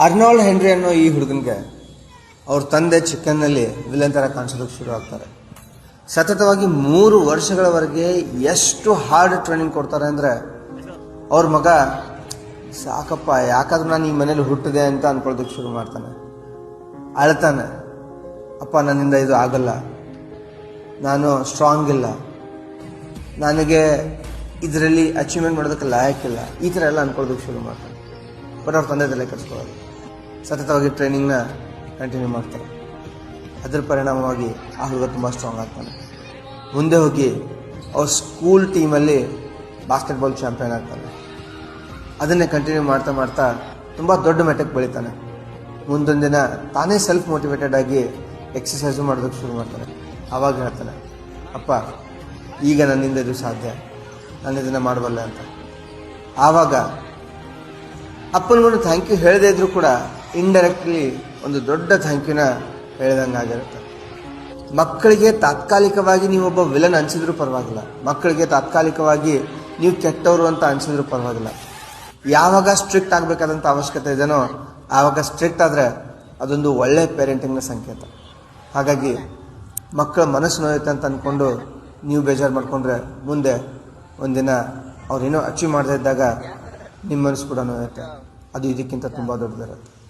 Arnold henry ಅನ್ನೋ ಈ ಹುಡುಗನಿಗೆ ಅವ್ರ ತಂದೆ ಚಿಕ್ಕನ್ನಲ್ಲಿ ವಿಲನ್ ಥರ ಕಾಣಿಸೋದಕ್ಕೆ ಶುರು ಆಗ್ತಾರೆ. ಸತತವಾಗಿ ಮೂರು ವರ್ಷಗಳವರೆಗೆ ಎಷ್ಟು ಹಾರ್ಡ್ ಟ್ರೈನಿಂಗ್ ಕೊಡ್ತಾರೆ ಅಂದರೆ ಅವ್ರ ಮಗ, ಸಾಕಪ್ಪ, ಯಾಕಾದ್ರೂ ನಾನು ಈ ಮನೇಲಿ ಹುಟ್ಟಿದೆ ಅಂತ ಅಂದ್ಕೊಳ್ಳೋದಕ್ಕೆ ಶುರು ಮಾಡ್ತಾನೆ. ಅಳ್ತಾನೆ, ಅಪ್ಪ, ನನ್ನಿಂದ ಇದು ಆಗಲ್ಲ. ನಾನು ಸ್ಟ್ರಾಂಗ್ ಇಲ್ಲ. ನನಗೆ ಇದರಲ್ಲಿ ಅಚೀವ್ಮೆಂಟ್ ಮಾಡೋದಕ್ಕೆ ಲಾಯಕ್ಕಿಲ್ಲ. ಈ ಥರ ಎಲ್ಲ ಅಂದ್ಕೊಳ್ಳೋದಕ್ಕೆ ಶುರು ಮಾಡ್ತಾನೆ. ಬಟ್ ಅವ್ರ ತಂದೆ ತಲೆ ಕಟ್ಸ್ಕೊಳ್ಳೋದು ಸತತವಾಗಿ ಟ್ರೈನಿಂಗ್ನ ಕಂಟಿನ್ಯೂ ಮಾಡ್ತಾರೆ. ಅದರ ಪರಿಣಾಮವಾಗಿ ಆ ಹುಡುಗ ತುಂಬ ಸ್ಟ್ರಾಂಗ್ ಆಗ್ತಾನೆ. ಮುಂದೆ ಹೋಗಿ ಅವ್ರ ಸ್ಕೂಲ್ ಟೀಮಲ್ಲಿ ಬಾಸ್ಕೆಟ್ಬಾಲ್ ಚಾಂಪಿಯನ್ ಆಗ್ತಾನೆ. ಅದನ್ನೇ ಕಂಟಿನ್ಯೂ ಮಾಡ್ತಾ ಮಾಡ್ತಾ ತುಂಬ ದೊಡ್ಡ ಮಟ್ಟಕ್ಕೆ ಬೆಳಿತಾನೆ. ಮುಂದೊಂದು ದಿನ ತಾನೇ ಸೆಲ್ಫ್ ಮೋಟಿವೇಟೆಡ್ ಆಗಿ ಎಕ್ಸಸೈಸು ಮಾಡೋದಕ್ಕೆ ಶುರು ಮಾಡ್ತಾನೆ. ಆವಾಗ ಹೇಳ್ತಾನೆ, ಅಪ್ಪ, ಈಗ ನನ್ನಿಂದ ಇದು ಸಾಧ್ಯ. ನಾನು ಇದನ್ನು ಮಾಡಬಲ್ಲ ಅಂತ. ಆವಾಗ ಅಪ್ಪನಿಗೊಂದು ಥ್ಯಾಂಕ್ ಯು ಹೇಳದೇ ಇದ್ರೂ ಕೂಡ ಇಂಡೈರೆಕ್ಟ್ಲಿ ಒಂದು ದೊಡ್ಡ ಥ್ಯಾಂಕ್ ಯುನ ಹೇಳ್ದಂಗೆ ಆಗಿರುತ್ತೆ. ಮಕ್ಕಳಿಗೆ ತಾತ್ಕಾಲಿಕವಾಗಿ ನೀವೊಬ್ಬ ವಿಲನ್ ಅನ್ಸಿದ್ರು ಪರವಾಗಿಲ್ಲ. ಮಕ್ಕಳಿಗೆ ತಾತ್ಕಾಲಿಕವಾಗಿ ನೀವು ಕೆಟ್ಟವರು ಅಂತ ಅನ್ಸಿದ್ರು ಪರವಾಗಿಲ್ಲ. ಯಾವಾಗ ಸ್ಟ್ರಿಕ್ಟ್ ಆಗಬೇಕಾದಂಥ ಅವಶ್ಯಕತೆ ಇದೆಯೋ ಆವಾಗ ಸ್ಟ್ರಿಕ್ಟ್ ಆದರೆ ಅದೊಂದು ಒಳ್ಳೆ ಪೇರೆಂಟಿಂಗ್ನ ಸಂಕೇತ. ಹಾಗಾಗಿ ಮಕ್ಕಳ ಮನಸ್ಸು ನೋಯುತ್ತೆ ಅಂತ ಅಂದ್ಕೊಂಡು ನೀವು ಬೇಜಾರು ಮಾಡಿಕೊಂಡ್ರೆ ಮುಂದೆ ಒಂದಿನ ಅವ್ರೇನೋ ಅಚೀವ್ ಮಾಡದೇ ಇದ್ದಾಗ ನಿಮ್ಮ ಮನಸ್ಸು ಕೂಡ ನೋಯುತ್ತೆ. ಅದು ಇದಕ್ಕಿಂತ ತುಂಬ ದೊಡ್ಡದಿರುತ್ತೆ